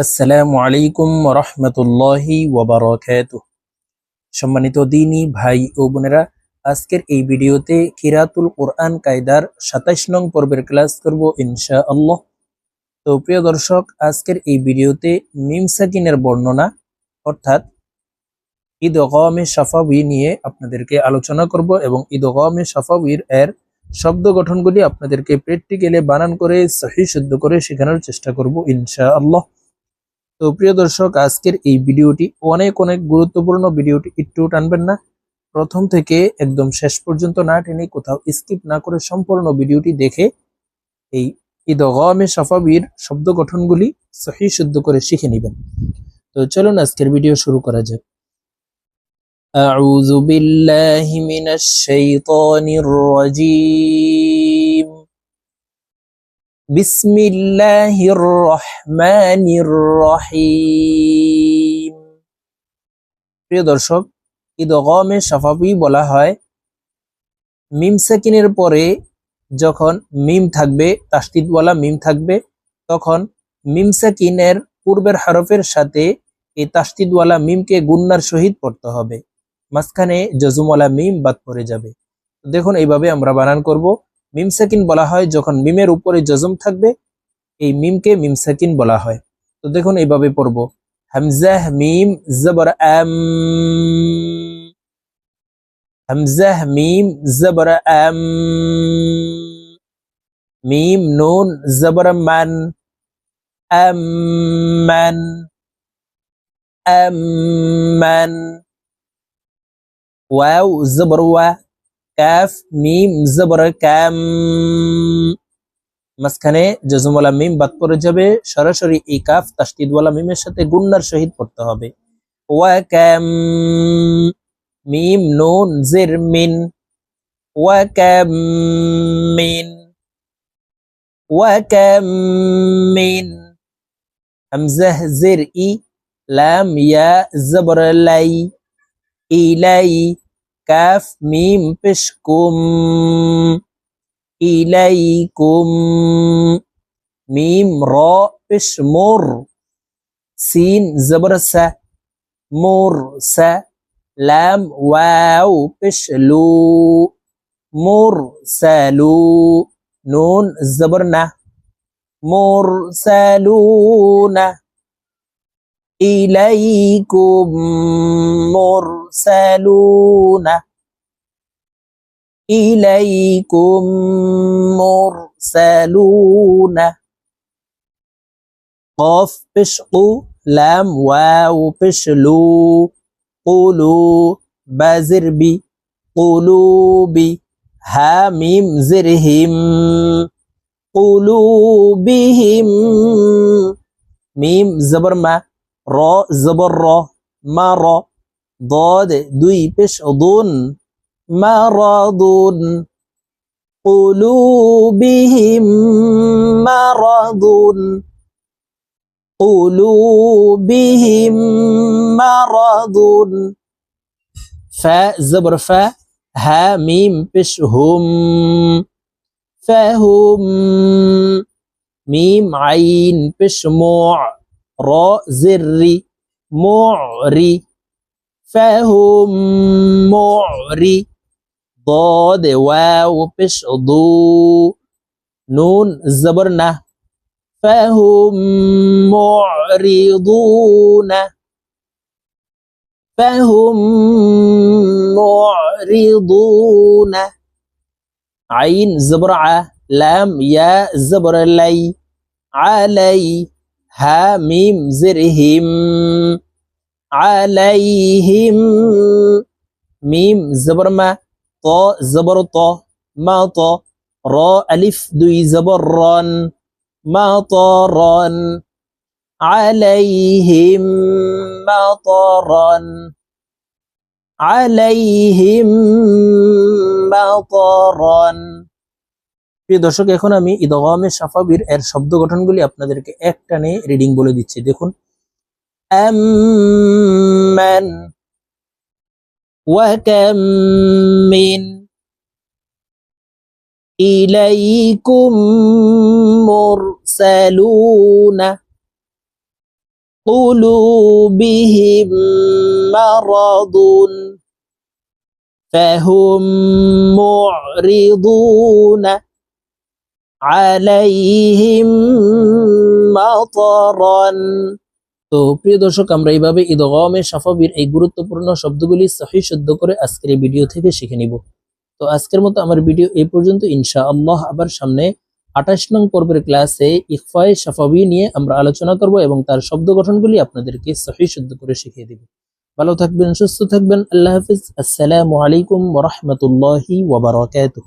আসসালামু আলাইকুম রহমতুল্লাহি ওবরাকাত সম্মানিত দিনী ভাই ও বোনেরা, আজকের এই ভিডিওতে কিরাতুল কোরআন কায়দার সাতাইশ নং পর্বের ক্লাস করব ইনশা আল্লাহ তো প্রিয় দর্শক, আজকের এই ভিডিওতে মিম সাকিনের বর্ণনা, অর্থাৎ ঈদ গমে সাফাবি নিয়ে আপনাদেরকে আলোচনা করব এবং ঈদ গমে সাফাবির এর শব্দ গঠনগুলি আপনাদেরকে প্র্যাকটিক্যালে বানান করে সহি শুদ্ধ করে শেখানোর চেষ্টা করব ইনশা আল্লাহ তো প্রিয় দর্শক আজকের এই ভিডিওটি অনেক অনেক গুরুত্বপূর্ণ ভিডিওটি একটু টানবেন না প্রথম থেকে একদম শেষ পর্যন্ত না টেনে কোথাও স্কিপ না করে সম্পূর্ণ ভিডিওটি দেখে এই ঈদগমে সাফাবির শব্দ গঠনগুলি সহি শুদ্ধ করে শিখে নেবেন তো চলুন আজকের ভিডিও শুরু করা যাক أعوذ بالله من الشيطان الرجيم বিসমিল্লাহির রহমানির রহিম। প্রিয় দর্শক ইদগমে সাফাবি বলা হয়। মিম সাকিনের পরে যখন মিম থাকবে তাস্তিদ বলা মিম থাকবে, তখন মিম সাকিনের পূর্বের হরফের সাথে এই তাস্তিদওয়ালা মিমকে গুন্নার সহিত পড়তে হবে। মাঝখানে জজুমওয়ালা মিম বাদ পড়ে যাবে। দেখুন, এইভাবে আমরা বানান করব। মিম সাকিন বলা হয়, যখন মিমের উপরে জজম থাকবে, এই মিমকে মিম সাকিন বলা হয়। তো দেখুন, এইভাবে পড়ব। হামজাহ মিম, জবর, আম। হামজাহ মিম, জবর, আম। মিম, নুন, জবর, মান। আম্মান আম্মান ওয়াও, জবর, ওয়া। কাফ, মিম, জবর, কাম। মাঝখানে জজমওয়ালা মিম বাদ পড়ে যাবে। সরাসরি এই কাফ তাস্তিদওয়ালা মিমের সাথে গুন্নার সহিত পড়তে হবে। ওয়া কাম, মিম, নুন, জির, মিন। ওয়া কাম, মিন। ওয়া কাম, মিন। হামজাহ জির, ই, লাম, ইয়া, জবর, লাই ইলাই কাফ মিম পেশ কুম ইলাইকুম মিম র পেশ মোর সিন জবর সা মোর সা লাম ওয়াও পেশ লু মোর সালু নুন জবর না মোর সালুনা إليكم مرسلون إليكم مرسلون قاف بشقو لام واو بشلو قولوا بازر بي قلوبي ها ميم زرهم قلوبهم ميم زبر ما র জবর র মা র ضاد দুই পেশ দুন মারাদুন قلوبهم مرض قلوبهم مرض فا زبر فا ها ميم পেশ হুম فهم ميم عين পেশ موع را زر معري. فهم معري. ضاد واو بش ضو نون زبرنا. فهم معرضون. فهم معرضون. عين زبرعة لام يا زبر لي. علي. লাই আলাই হা মিম জিরহিম আলাইহিম মিম জবর মা ত জবর ত মা ত র আলিফ দুই জবর রন মা ত রন প্রিয় দর্শক এখন আমি ইদগামে সাফাবির এর শব্দ গঠনগুলি আপনাদেরকে এক টানে রিডিং বলে দিচ্ছি দেখুন আম্মান وكم من إليكم مرسلون قلوبهم مرض فهم معرضون আলাইহিম মাতরান। তো প্রিয় দর্শক, আমরা এইভাবে ঈদগমে সাফাবির এই গুরুত্বপূর্ণ শব্দগুলি সহি শুদ্ধ করে আজকের ভিডিও থেকে শিখে নিব। তো আজকের মতো আমার ভিডিও এই পর্যন্ত। ইনশা আল্লাহ আবার সামনে আঠাশ নং পর্বের ক্লাসে ইকফায় সাফাবি নিয়ে আমরা আলোচনা করব এবং তার শব্দ গঠনগুলি আপনাদেরকে সহি শুদ্ধ করে শিখিয়ে দেব। ভালো থাকবেন, সুস্থ থাকবেন। আল্লাহ হাফিজ। আসসালামু আলাইকুম ওরহমতুল্লাহি ওবরাকাতুহ